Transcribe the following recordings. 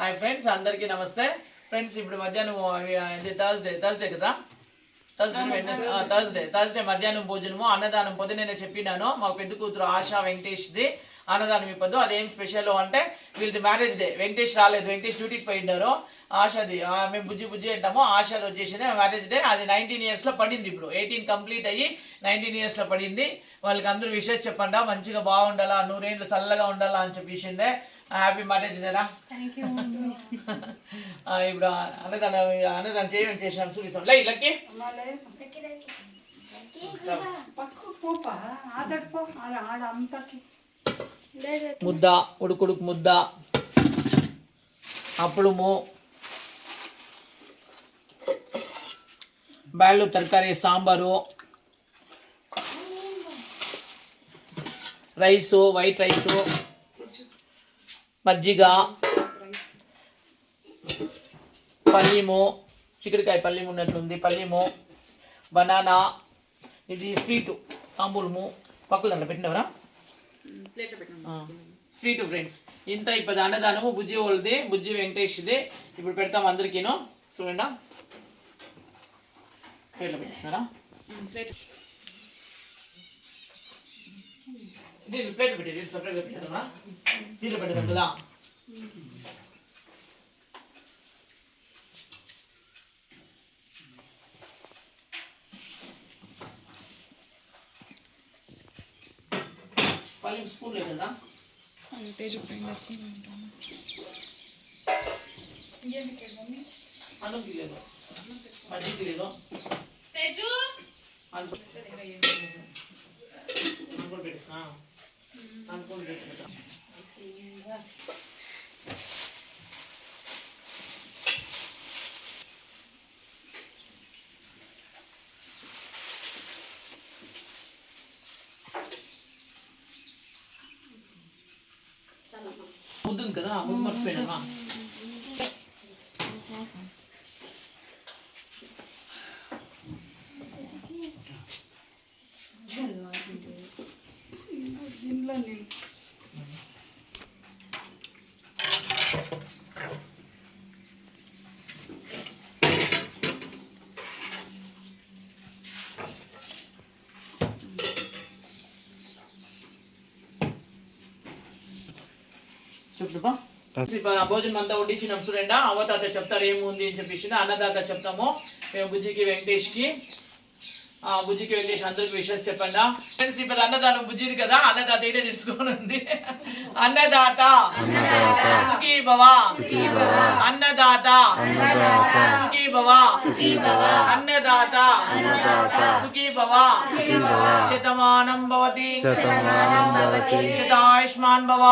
Hi friends అందరికీ నమస్తే. Friends ఇప్పుడు మధ్యాహ్నం ఇది థర్స్డే థర్స్డే కదా? థర్స్డే థర్స్డే థర్స్డే మధ్యాహ్నం భోజనము. అన్నదానం. పొద్దునే చెప్పినాను. మా పెద్ద కూతురు ఆశా వెంకటేష్ది అన్నదానం ఇప్పదు. అదేం స్పెషల్ అంటే వీళ్ళది మ్యారేజ్ డే వెంకటేష్ రాలేదు. వెంకటేష్ డ్యూటీకి పోయినారు ఆశాది మేము బుజ్జి బుజ్జి అంటాము. ఆశాది వచ్చేసింది. మ్యారేజ్ డే అది నైన్టీన్ ఇయర్స్లో పడింది ఇప్పుడు. ఎయిటీన్ కంప్లీట్ అయ్యి నైన్టీన్ ఇయర్స్లో పడింది. వాళ్ళకి అందరూ విషయం చెప్పండా. మంచిగా బాగుండాలా? నూరేళ్ళు చల్లగా ఉండాలా? అని చెప్పేసిందే. హ్యాపీ మ్యారేజ్ ఆ, ఇప్పుడు అన్నదానం అన్నదానం చేయడం చేసినాం చూపిస్తాం. లే ఇళ్ళకి ముద్ద ఉడుకుడుకు ముద్ద. అప్పుడుము బ్యాళ్ళు తరకారీ సాంబారు. Rice white rice. మజ్జిగ పల్లీము చిక్కుడుకాయ పల్లీము ఉన్నట్లుంది. పల్లీము బనానా ఇది స్వీటు తాంబూలము పక్కలు దాంట్లో పెట్టినవరా? స్వీట్ ఫ్రెండ్స్ ఇంత ఇప్పుడు అన్నదానము బుజ్జి వాళ్ళది బుజ్జి వెంకటేష్ది. ఇప్పుడు పెడతాం అందరికీను. చూడండి. పెట్టిస్తున్నారా? ఇది ప్లేట్ పెట్టి ఇది సపరేట్గా పెట్టేద్దామా? దీంట్లో పెడదాం కదా? పల్లి స్పూన్ లేదు కదా అన్నం. తీయలేదు మజ్జిగ అనుకోని పెట్టిస్తా. అనుకోని పెట్టిస్తా ముద్దు ఉంది కదా ముద్దు మర్చిపోయినా దీనిలో నీళ్ళు చెప్తుపా భోజనం అంతా వడ్డించినాం చూడండి. అవ్వతాత చెప్తారు ఏముంది అని చెప్పేసి అన్నదాత చెప్తాము. మేము బుజ్జికి వెంకటేష్కి. బుజ్జికి వెంకటేష్ అందరికి విషయాలు చెప్పండి? ఫ్రెండ్స్ ఇప్పుడు అన్నదానం బుజ్జిది కదా అన్నదాత ఇదే తెలుసుకొని ఉంది. అన్నదాత. సుఖీ భవ అన్నదాత. సుఖీ భవ అన్నదాత. సుఖీ భవ శతమానం భవతి. శతాయుష్మాన్ భవ.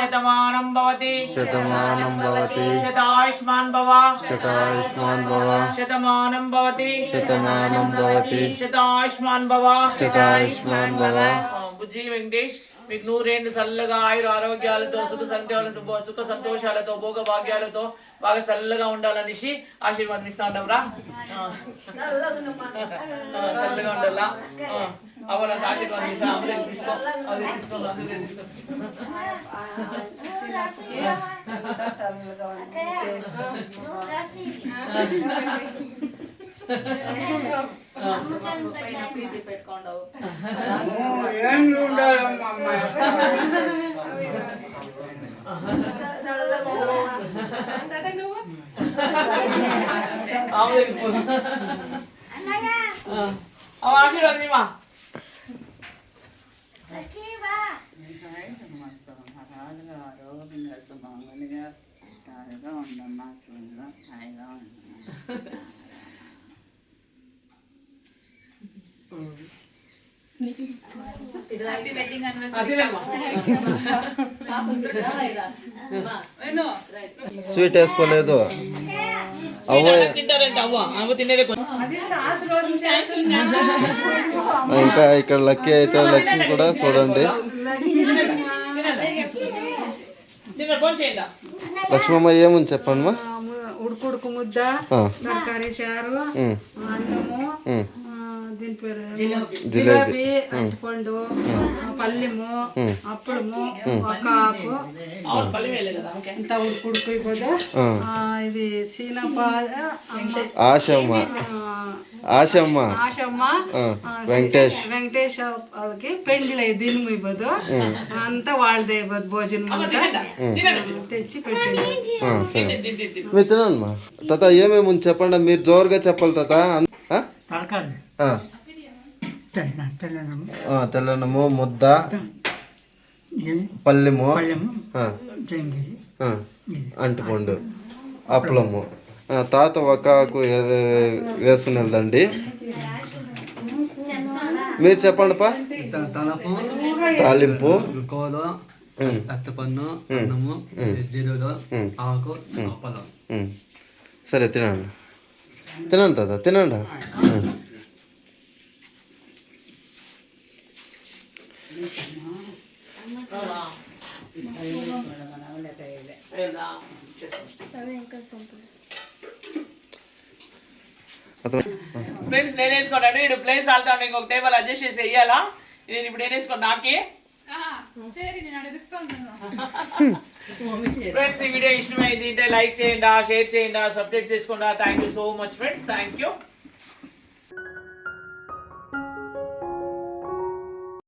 శతమానం భవతి. శతమానం భవతి. శతాయుష్మాన్ భవ. శతాయుష్మాన్ భవ. శతమానం భవతి. శతమానం భవతి శతాయుష్మాన్ భవ శతాయుష్మాన్ భవ బుజ్జి వెంకటేష్ మీకు నూరేళ్ళు చల్లగా ఆయుర ఆరోగ్యాలతో సుఖ సంతోషాలతో సుఖ సంతోషాలతో భోగ భాగ్యాలతో బాగా చల్లగా ఉండాలనేసి ఆశీర్వాదం ఇస్తా ఉంటాం రా చల్లగా ఉండాలా అవ్వాలంత ఆశీర్వాదం ఇస్తా అందరికి తీసుకో అందరికి తీసుకో అందరికి తీసుకో ఏం ఉండాలమ్మా అమ్మాయి ఆమె అవ ఆశీర్వాదం ఇమ్మా అదేనమ్మా స్వీట్ వేసుకోలేదు. ఆశీర్వాదం చేస్తున్నా ఇంకా ఇక్కడ లక్కీ అయితే లక్కీ కూడా చూడండి. లక్ష్మమ్మ ఏముంది చెప్పండి ఉడుకుడుకు ముద్ద తరకారీ చారు అన్నము దీని పేరు జిలేబీ. ఆ, పల్లెము అప్పుడము ఒక ఆకు. ఇంత ఉడుకుడిపోతే ఇది సీనప్ప ఆశమ్మ. ఆశమ్మ. ఆశమ్మ. ఆ, ఆ, వెంకటేష్. వెంకటేష్ వాళ్ళకి పెండ్లి దీని ఇవ్వదు అంతా వాళ్ళదే ఇవ్వదు భోజనం అంతా. తినండి? మీరు. తెచ్చి పెట్టండి తిని. మీరు తినండి తాత ఏమేమి ఉంది చెప్పండి మీరు జోరుగా చెప్పాలి తాత. ఆ? తరకాలి ఆ, తెల్ల తెల్లనము. ఆ, తెల్లనము ముద్ద పల్లెము అంటిపండు అప్పలము. తాత ఒక ఆకు ఏ- వేసుకుని వెళ్దండి మీరు చెప్పండి పా తలపు తాలింపు. కోలు ఉమ్, అత్తపన్ను అన్నము జీరులు ఆకు. సరే తినండి. తినండి తాత తినండి. ఫ్రెండ్స్ నేను వేసుకుంటాను. ఇప్పుడు ప్లేస్ ఆల్తా ఇంకొక టేబుల్ అడ్జస్ట్ చేసి వెయ్యాలా నేను ఇప్పుడు ఏం వేసుకోండి నాకే? ఫ్రెండ్స్ ఈ వీడియో ఇష్టమైంది అంటే లైక్ చేయండి షేర్ చేయండి సబ్స్క్రైబ్ చేసుకోండి. Thank you so much friends thank you